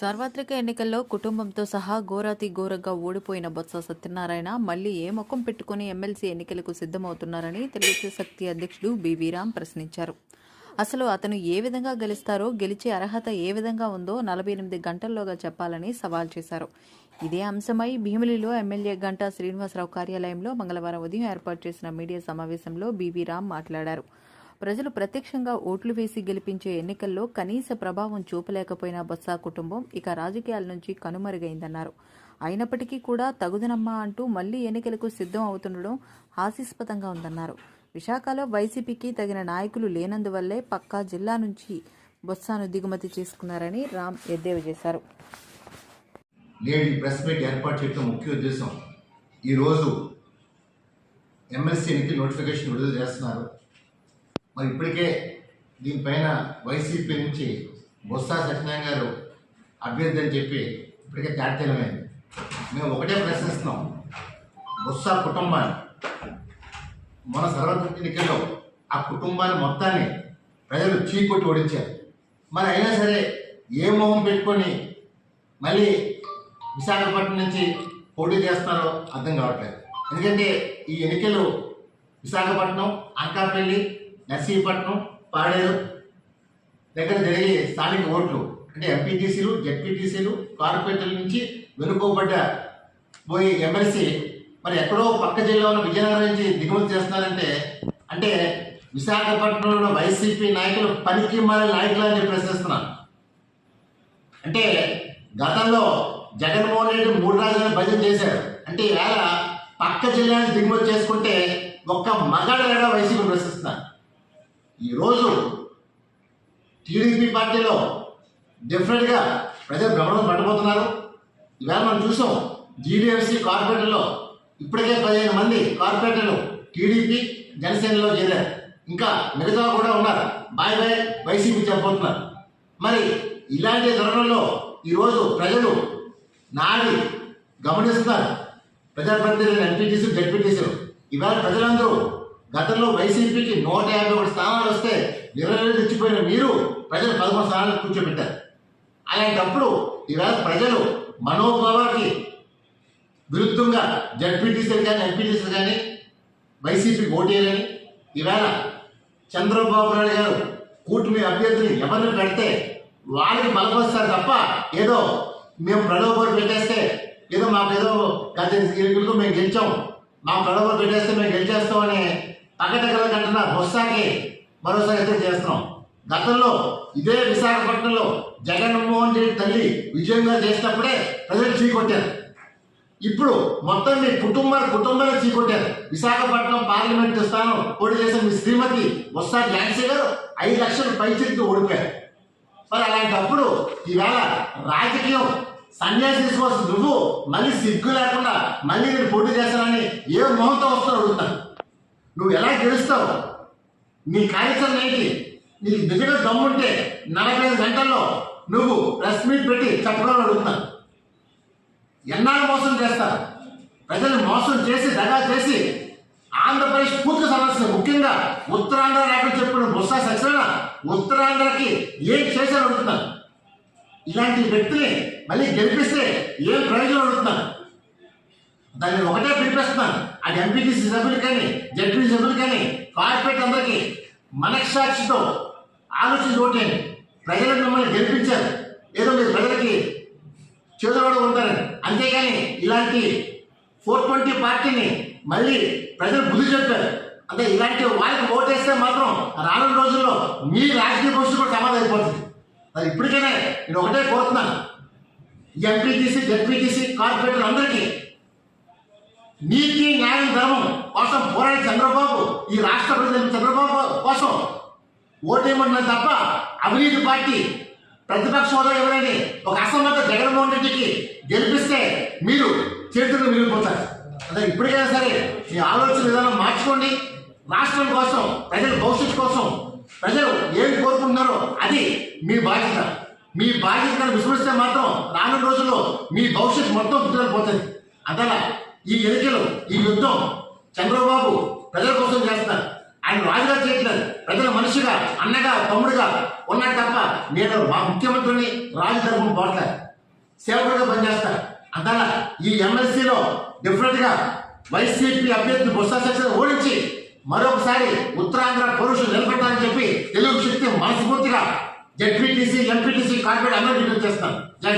సార్వత్రిక ఎన్నికల్లో కుటుంబంతో సహా ఘోరాతి ఘోరంగా ఓడిపోయిన బొత్స సత్యనారాయణ మళ్ళీ ఏ ముఖం పెట్టుకుని ఎమ్మెల్సీ ఎన్నికలకు సిద్ధమవుతున్నారని తెలుగు శక్తి అధ్యక్షుడు బీవీరామ్ ప్రశ్నించారు. అసలు అతను ఏ విధంగా గెలుస్తారో గెలిచే అర్హత ఏ విధంగా ఉందో నలభై ఎనిమిది గంటల్లోగా చెప్పాలని సవాల్ చేశారు. ఇదే అంశమై భీమిలిలో ఎమ్మెల్యే గంటా శ్రీనివాసరావు కార్యాలయంలో మంగళవారం ఉదయం ఏర్పాటు చేసిన మీడియా సమావేశంలో బీవీరామ్ రామ్ మాట్లాడారు. ప్రజలు ప్రత్యక్షంగా ఓట్లు వేసి గెలిపించే ఎన్నికల్లో కనీస ప్రభావం చూపలేకపోయిన బొత్స కుటుంబం ఇక రాజకీయాల నుంచి కనుమరుగైందన్నారు. అయినప్పటికీ కూడా తగుదనమ్మా అంటూ మళ్ళీ ఎన్నికలకు సిద్ధం అవుతుండడం హాస్యాస్పదంగా ఉందన్నారు. విశాఖలో వైసీపీకి తగిన నాయకులు లేనందువల్లే పక్కా జిల్లా నుంచి బొత్సాను దిగుమతి చేసుకున్నారని రామ్ ఎద్దేవా చేశారు. నేడు ప్రెస్ మీట్ ఏర్పాటు చేయడం ముఖ్య ఉద్దేశం. ఈరోజు ఎమ్మెల్సీ ఎన్నికల నోటిఫికేషన్ విడుదల చేస్తున్నారు. మరి ఇప్పటికే దీనిపైన వైసీపీ నుంచి బొత్స సత్యనారాయణ గారు అభ్యర్థి అని చెప్పి ఇప్పటికే తేటతెలమైంది మేము ఒకటే ప్రశ్నిస్తున్నాం. బొత్స కుటుంబాన్ని మన సర్వత్ర ఎన్నికల్లో ఆ కుటుంబాన్ని మొత్తాన్ని ప్రజలు చీకొట్టి ఓడించారు. మరి అయినా సరే ఏ మొహం పెట్టుకొని మళ్ళీ విశాఖపట్నం నుంచి పోటీ చేస్తున్నారో అర్థం కావట్లేదు. ఎందుకంటే ఈ ఎన్నికలు విశాఖపట్నం అంకాపల్లి నర్సీపట్నం పాడేరు దగ్గర జరిగే స్థానిక ఓట్లు. అంటే ఎంపీటీసీలు జెడ్పీటీసీలు కార్పొరేటర్ల నుంచి వెనుకోబడ్డ పోయి ఎమ్మెల్సీ మరి ఎక్కడో పక్క జిల్లా ఉన్న విజయనగరం నుంచి దిగుమతి చేస్తున్నారంటే అంటే విశాఖపట్నంలో వైసీపీ నాయకులు పనికి మారిన నాయకులు అని చెప్పి ప్రశ్నిస్తున్నాను అంటే గతంలో జగన్మోహన్ రెడ్డి మూడు రాజులను భజన చేశారు. అంటే ఈవేళ పక్క జిల్లాని దిగుమతి చేసుకుంటే ఒక్క మగాడు వైసీపీ ప్రశ్నిస్తున్నారు. ఈరోజు టీడీపీ పార్టీలో డెఫినెట్గా ప్రజలు భ్రమణం పట్టబోతున్నారు ఇవాళ మనం చూసాం జీడీఎఫ్సీ కార్పొరేటర్లో ఇప్పటికే పదిహేను మంది కార్పొరేటర్లు టీడీపీ జనసేనలో చేరారు. ఇంకా మిగతా కూడా ఉన్నారు. బాయ్ బాయ్ వైసీపీ చెప్పబోతున్నారు. మరి ఇలాంటి తరుణంలో ఈరోజు ప్రజలు నాడి గమనిస్తున్నారు. ప్రజాప్రతినిధులు ఎంపీటీసీ జడ్పీటీసీలు ఇవాళ ప్రజలందరూ గతంలో వైసీపీకి నూట యాభై ఒకటి స్థానాలు వస్తే ఇరవై తెచ్చిపోయిన మీరు ప్రజలు పదమూడు స్థానాలు కూర్చోబెట్టారు. అలాంటప్పుడు ఈవేళ ప్రజలు మనోభావానికి విరుద్ధంగా జడ్పీటీసీలు కానీ ఎంపీటీసీలు కానీ వైసీపీకి ఓటేయాలని ఈవేళ చంద్రబాబు నాయుడు గారు కూటమి అభ్యర్థిని ఎవరిని పెడితే వాళ్ళకి బలపరుస్తారు తప్ప ఏదో మేము ప్రలోభాలు పెట్టేస్తే ఏదో మాకు ఏదో గత ఎన్నికలకు మేము గెలిచాం. మా ప్రలోభాలు పెట్టేస్తే మేము గెలిచేస్తాం అని పక్కటగల కంటున్న బొత్సాకి మరోసారి ఎదురు చేస్తున్నాం. గతంలో ఇదే విశాఖపట్నంలో జగన్మోహన్ రెడ్డి తల్లి విజయంగా చేసినప్పుడే ప్రజలు చీకొట్టారు. ఇప్పుడు మొత్తం మీ కుటుంబ కుటుంబాలు చీకొట్టారు. విశాఖపట్నం పార్లమెంట్ స్థానం పోటీ చేసిన మీ శ్రీమతి వస్తా ఝాన్సీ గారు ఐదు లక్షలు పైచికి ఓడిపోయారు. మరి అలాంటప్పుడు ఈవేళ రాజకీయం సన్యాసి తీసుకోవాల్సిన నువ్వు మళ్ళీ సిగ్గు లేకుండా మళ్ళీ నేను పోటీ చేస్తానని ఏ మొహంతో వస్తావు అడుగుతాను నువ్వు ఎలా గెలుస్తావు? నీ కార్యాచరణ ఏంటి? నీకు నిజంగా దమ్ముంటే నలభై ఐదు గంటల్లో నువ్వు ప్రెస్ మీట్ పెట్టి చెప్పడం అడుగుతాను ఎన్నాళ్ళు మోసం చేస్తారు? ప్రజలు మోసం చేసి దగా చేసి ఆంధ్రప్రదేశ్ పూర్తి సమస్య. ముఖ్యంగా ఉత్తరాంధ్ర నాయకులు చెప్పిన బొత్స సత్యనారాయణ ఉత్తరాంధ్రకి ఏం చేశారు అడుగుతున్నాను ఇలాంటి వ్యక్తిని మళ్ళీ గెలిపిస్తే ఏం ప్రయోజనం అడుగుతున్నాను దాన్ని ఒకటే పిలిపిస్తున్నాను అది ఎంపీటీసీ సభ్యులు కానీ జడ్పీ సభ్యులు కానీ కార్పొరేట్ అందరికీ మనస్సాక్షితో ఆలోచించి ఓటేయండి ప్రజలు మిమ్మల్ని గెలిపించారు. ఏదో మీరు ప్రజలకి చేదోడు ఉంటారని అంతేగాని ఇలాంటి ఫోర్ ట్వంటీ పార్టీని మళ్ళీ ప్రజలు బుద్ధి చెప్పారు. అంటే ఇలాంటి వాళ్ళకి ఓటేస్తే మాత్రం రానున్న రోజుల్లో మీ రాజకీయ భవిష్యత్తు కూడా సమాధి అయిపోతుంది. మరి ఇప్పటికైనా నేను ఒకటే కోరుతున్నాను. ఎంపీటీసీ జడ్పీటీసీ కార్పొరేటర్ అందరికీ నీతి న్యాయం ధర్మం కోసం పోరాడే చంద్రబాబు ఈ రాష్ట్ర ప్రజలు చంద్రబాబు కోసం ఓటేయమన్నారు తప్ప అవినీతి పార్టీ ప్రతిపక్ష హోదా ఎవరని ఒక అసమ్మత జగన్మోహన్ రెడ్డికి గెలిపిస్తే మీరు చేతులు మిగిలిపోతారు. అదే ఇప్పటికైనా సరే మీ ఆలోచన విధానం మార్చుకోండి. రాష్ట్రం కోసం ప్రజల భవిష్యత్తు కోసం ప్రజలు ఏం కోరుకుంటున్నారో అది మీ బాధ్యత. మీ బాధ్యతను విస్మరిస్తే మాత్రం రానున్న రోజుల్లో మీ భవిష్యత్తు మొత్తం పుట్టుకొని పోతుంది అందువల్ల ఈ ఎన్నికలు ఈ యుద్ధం చంద్రబాబు ప్రజల కోసం చేస్తున్నారు. ఆయన రాజుగా చేయట్లేదు ప్రజల మనిషిగా అన్నగా తమ్ముడుగా ఉన్నాడు తప్ప నేను మా ముఖ్యమంత్రిని రాజు తరపున పోవట్లేదు సేవకుడిగా పనిచేస్తారు. అందువల్ల ఈ ఎమ్మెల్సీలో డెఫినెట్గా వైసీపీ అభ్యర్థి బొత్స సత్యనారాయణ ఓడించి మరొకసారి ఉత్తరాంధ్ర పౌరుషులు నిలబెట్టాలని చెప్పి తెలుగు శక్తి మనస్ఫూర్తిగా జడ్పీటీసీ ఎంపీటీసీ కార్పొరేట్ అందరూ చేస్తాను జై